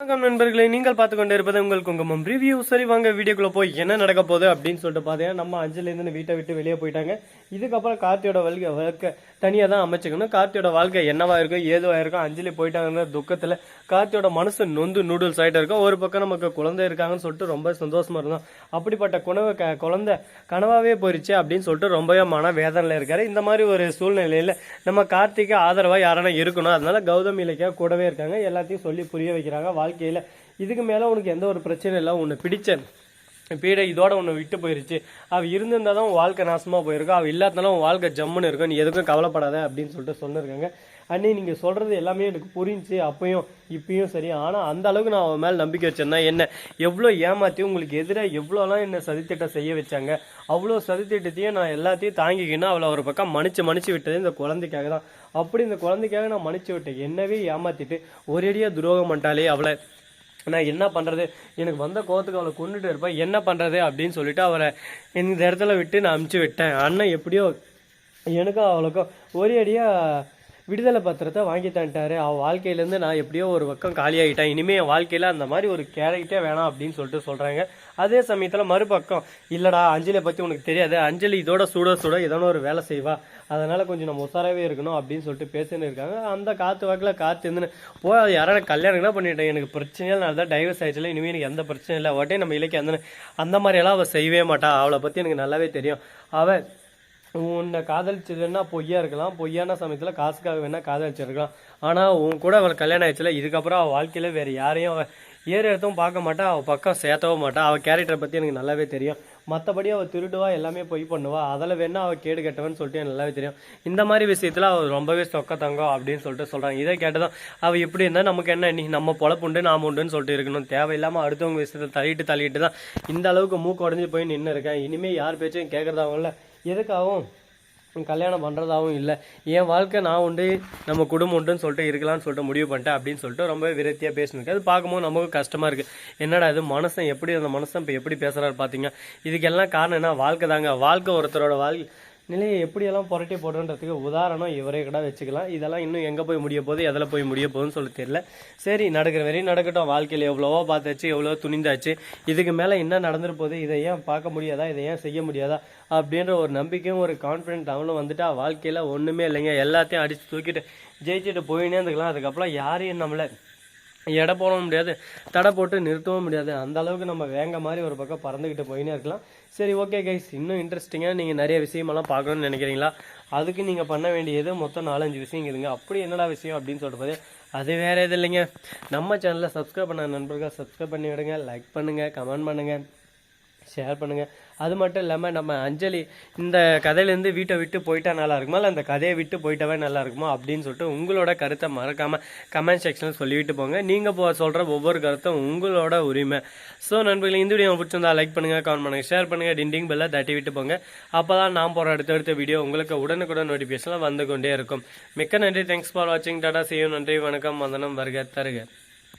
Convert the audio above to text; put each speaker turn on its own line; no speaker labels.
வணக்கம் நண்பர்களே நீங்கள் பார்த்து கொண்டு இருப்பது உங்கள் குங்குமம் ரிவ்யூ சரி வாங்க வீடியோக்குள்ள போய் என்ன நடக்க போகுது அப்படின்னு சொல்லிட்டு பார்த்தீங்கன்னா நம்ம அஞ்சலேருந்து வீட்டை விட்டு வெளியே போயிட்டாங்க. இதுக்கப்புறம் கார்த்தியோட வாழ்க்கை வாழ்க்கை தனியாக தான் அமைச்சுக்கணும். கார்த்தியோட வாழ்க்கை என்னவா இருக்கும் ஏதுவாக இருக்கும் அஞ்சலி போயிட்டாங்கன்ற துக்கத்தில் கார்த்தியோட மனசு நொந்து நூடுல்ஸ் ஆகிட்டு இருக்கும். ஒரு பக்கம் நமக்கு குழந்தை இருக்காங்கன்னு சொல்லிட்டு ரொம்ப சந்தோஷமாக இருந்தோம். அப்படிப்பட்ட குணவு க குழந்தை கனவாகவே போயிருச்சு அப்படின்னு சொல்லிட்டு ரொம்பவே மன வேதனையில் இருக்காரு. இந்த மாதிரி ஒரு சூழ்நிலையில் நம்ம கார்த்திக்கு ஆதரவாக யாரானா இருக்கணும். அதனால கௌதம் இலக்கியா கூடவே இருக்காங்க. எல்லாத்தையும் சொல்லி புரிய வைக்கிறாங்க. வாழ்க்கையில் இதுக்கு மேலே உனக்கு எந்த ஒரு பிரச்சனையும் இல்லை. உன்னை பிடிச்ச பீடை இதோட ஒன்று விட்டு போயிருச்சு. அவள் இருந்திருந்தா தான் வாழ்க்கை நாசமாக போயிருக்கும். அவள் இல்லாதனால உன் வாழ்க்கை ஜம்முன்னு இருக்கும். நீ எதுக்கும் கவலைப்படாத அப்படின்னு சொல்லிட்டு சொல்லியிருக்காங்க அண்ணி நீங்கள் சொல்கிறது எல்லாமே எனக்கு புரிஞ்சு அப்பயும் இப்பயும் சரி. ஆனால் அந்த அளவுக்கு நான் அவன் மேலே நம்பிக்கை வச்சிருந்தேன் என்ன? எவ்வளோ ஏமாற்றி உங்களுக்கு எதிராக எவ்வளோலாம் என்னை சதித்திட்டம் செய்ய வச்சாங்க? அவ்வளோ சதித்திட்டத்தையும் நான் எல்லாத்தையும் தாங்கிக்கின்னு அவளை ஒரு பக்கம் மன்னிச்சு மன்னிச்சு விட்டது இந்த குழந்தைக்காக தான். அப்படி இந்த குழந்தைக்காக நான் மன்னிச்சு விட்டேன் என்னவே ஏமாற்றிட்டு ஒரேடியாக துரோகம் பண்ணிட்டாலே அவளை நான் என்ன பண்ணுறது எனக்கு வந்த கோவத்துக்கு அவளை கொண்டுட்டு இருப்பேன் என்ன பண்ணுறது அப்படின்னு சொல்லிட்டு அவரை இந்த இடத்துல விட்டு நான் அமுச்சு விட்டேன். அண்ணன் எப்படியோ எனக்கும் அவளுக்கும் ஒரே அடியாக விடுதலை பத்திரத்தை வாங்கி தந்துட்டாரு. அவள் வாழ்க்கையிலேருந்து நான் எப்படியோ ஒரு பக்கம் காலியாகிட்டேன் இனிமேல் என் வாழ்க்கையில் அந்த மாதிரி ஒரு கேரக்டே வேணாம் அப்படின்னு சொல்லிட்டு சொல்கிறாங்க அதே சமயத்தில் மறுபக்கம் இல்லைடா அஞ்சலியை பற்றி உனக்கு தெரியாது. அஞ்சலி இதோட சுட சுட ஏதோ ஒரு வேலை செய்வா. அதனால கொஞ்சம் நம்ம உசாராகவே இருக்கணும் அப்படின்னு சொல்லிட்டு பேசின்னு இருக்காங்க. அந்த காற்று வாக்கில் காற்று இருந்துன்னு போய் அது யாரான கல்யாணம் என்ன பண்ணிட்டேன்? எனக்கு பிரச்சனையே நான் தான் டைவர்ஸ் ஆயிடுச்சுல இனிமேல் எனக்கு எந்த பிரச்சனையும் இல்லை. ஒட்டே நம்ம இலக்கிய அந்த அந்த மாதிரியெல்லாம் அவள் செய்யவே மாட்டா. அவளை பற்றி எனக்கு நல்லாவே தெரியும். அவள் உன்னை காதலிச்சதுன்னா பொய்யா இருக்கலாம். பொய்யான சமயத்தில் காசுக்காக வேணா காதலிச்சிருக்கலாம். ஆனால் உன் கூட அவள் கல்யாணம் ஆயிடுச்சுல இதுக்கப்புறம் அவள் வாழ்க்கையில் வேறு யாரையும் அவள் ஏறு எடுத்தும் பார்க்க மாட்டா அவள் பக்கம் சேர்த்தவும் மாட்டா. அவள் கேரக்டரை பற்றி எனக்கு நல்லாவே தெரியும். மற்றபடி அவள் திருடுவா எல்லாமே பொய் பண்ணுவா. அதில் வேணா அவள் கேடு கட்டவன்னு சொல்லிட்டு எனக்கு நல்லாவே தெரியும். இந்த மாதிரி விஷயத்தில் அவள் ரொம்பவே சொக்க தங்கம் அப்படின்னு சொல்லிட்டு சொல்கிறாங்க இதை கேட்டதும் அவள் எப்படி இருந்தால் நமக்கு என்ன நீ நம்ம பொழப்புண்டு நாம் உண்டுன்னு சொல்லிட்டு இருக்கணும். தேவையில்லாமல் அடுத்தவங்க விஷயத்தை தள்ளிட்டு தள்ளிட்டு தான் இந்த அளவுக்கு மூக்கு உடஞ்சி போய் நின்று இருக்கேன் இனிமேல் யார் பேச்சையும் கேட்குறதாவும் எதுக்காகவும் கல்யாணம் பண்ணுறதாகவும் இல்லை. என் வாழ்க்கை நான் உண்டு நம்ம குடும்பம் உண்டுன்னு சொல்லிட்டு இருக்கலாம்னு சொல்லிட்டு முடிவு பண்ணிட்டேன் அப்படின்னு சொல்லிட்டு ரொம்ப விரத்தியாக பேசினிருக்கு அது பார்க்கும்போது நமக்கு கஷ்டமாக இருக்குது என்னடா இது மனசன் எப்படி அந்த மனசன் இப்போ எப்படி பேசுகிறாரு பார்த்தீங்க இதுக்கெல்லாம் காரணம் என்ன? வாழ்க்கை தாங்க. வாழ்க்கை ஒருத்தரோட வாழ்க்கை நிலையை எப்படியெல்லாம் புரட்டி போடுறன்றதுக்கு உதாரணம் இவரே கூட வச்சுக்கலாம். இதெல்லாம் இன்னும் எங்கே போய் முடிய போகுது எதில் போய் முடிய போகுதுன்னு சொல்லி தெரியல. சரி நடக்கிற வரையும் நடக்கட்டும். வாழ்க்கையில் எவ்வளவோ பார்த்தாச்சு எவ்வளோ துணிந்தாச்சு. இதுக்கு மேலே என்ன நடந்துருப்போது இதை ஏன் பார்க்க முடியாதா இதை ஏன் செய்ய முடியாதா அப்படின்ற ஒரு நம்பிக்கையும் ஒரு கான்ஃபிடென்ட் அவனும் வந்துட்டா வாழ்க்கையில் ஒன்றுமே இல்லைங்க. எல்லாத்தையும் அடித்து தூக்கிட்டு ஜெயிச்சுட்டு போயினே இருந்துக்கலாம். அதுக்கப்புறம் யாரையும் நம்மளை எடை போடவும் முடியாது தடை போட்டு நிறுத்தவும் முடியாது. அந்த அளவுக்கு நம்ம வேங்க மாதிரி ஒரு பக்கம் பறந்துக்கிட்டு போயினே இருக்கலாம். சரி ஓகே கைஸ் இன்னும் இன்ட்ரெஸ்டிங்காக நீங்கள் நிறைய விஷயமெல்லாம் பார்க்கணும்னு நினைக்கிறீங்களா? அதுக்கு நீங்கள் பண்ண வேண்டியது மொத்தம் நாலஞ்சு விஷயம் இருக்குதுங்க. அப்படி என்னடா விஷயம் அப்படின்னு சொல்லிட்டு போது அது வேறு எதுவும் இல்லைங்க. நம்ம சேனலில் சப்ஸ்கிரைப் பண்ண நண்பர்கள் சப்ஸ்கிரைப் பண்ணி விடுங்க லைக் பண்ணுங்கள் கமெண்ட் பண்ணுங்கள் ஷேர் பண்ணுங்கள் அது மட்டும் இல்லாமல் நம்ம அஞ்சலி இந்த கதையிலேருந்து வீட்டை விட்டு போயிட்டா நல்லா இருக்குமா? இல்லை அந்த கதையை விட்டு போயிட்டாவே நல்லா இருக்குமா? அப்படின்னு சொல்லிட்டு உங்களோட கருத்தை மறக்காமல் கமெண்ட் செக்ஷனில் சொல்லிவிட்டு போங்க. நீங்கள் போ சொல்கிற ஒவ்வொரு கருத்தும் உங்களோட உரிமை. ஸோ நண்பர்களே இந்த வீடியோ பிடிச்சிருந்தா லைக் பண்ணுங்கள் கமெண்ட் பண்ணுங்கள் ஷேர் பண்ணுங்கள் டிண்டிங் பெல்லை தட்டி விட்டு போங்க. அப்போ தான் நான் போகிற அடுத்தடுத்த வீடியோ உங்களுக்கு உடனுக்குடன் நோட்டிஃபிகேஷனில் வந்து கொண்டே இருக்கும். மிக்க நன்றி. தேங்க்ஸ் ஃபார் வாட்சிங் டாடா செய்யும் நன்றி வணக்கம். வந்தனம் வருக தருக.